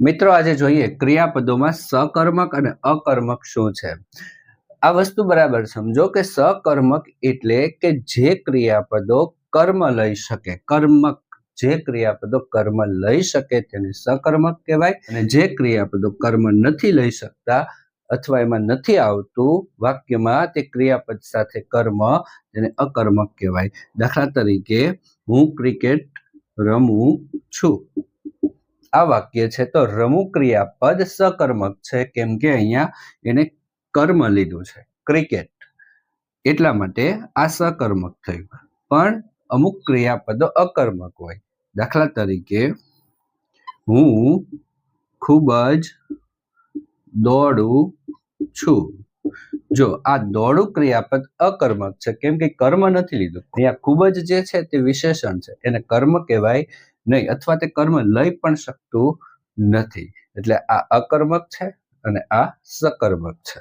મિત્રો, આજે જોઈએ ક્રિયાપદોમાં સકર્મક અને અકર્મક શું છે? આ વસ્તુ બરાબર સમજો કે સકર્મક એટલે કે જે ક્રિયાપદો કર્મ લઈ શકે. કર્મક, જે ક્રિયાપદો કર્મ લઈ શકે તેને સકર્મક કહેવાય અને જે ક્રિયાપદો કર્મ નથી લઈ શકતા અથવા એમાં નથી આવતું વાક્યમાં તે ક્રિયાપદ સાથે કર્મ તેને અકર્મક કહેવાય. દાખલા તરીકે હું ક્રિકેટ રમું છું. આ વાક્ય છે, તો રમુ ક્રિયાપદ સકર્મક છે. કેમ કે અહીંયા એને કર્મ લીધું છે, ક્રિકેટ. એટલા માટે આ સકર્મક થયું. પણ અમુક ક્રિયાપદો અકર્મક હોય. દાખલા તરીકે, હું ખૂબ જ દોડું છું. જો આ દોડું ક્રિયાપદ અકર્મક છે, કેમ કે કર્મ નથી લીધું. અહીંયા ખૂબ જ જે છે તે વિશેષણ છે. એને કર્મ કહેવાય નહીં, અથવા તે કર્મ લઈ પણ શકતું નથી. એટલે આ અકર્મક છે અને આ સકર્મક છે.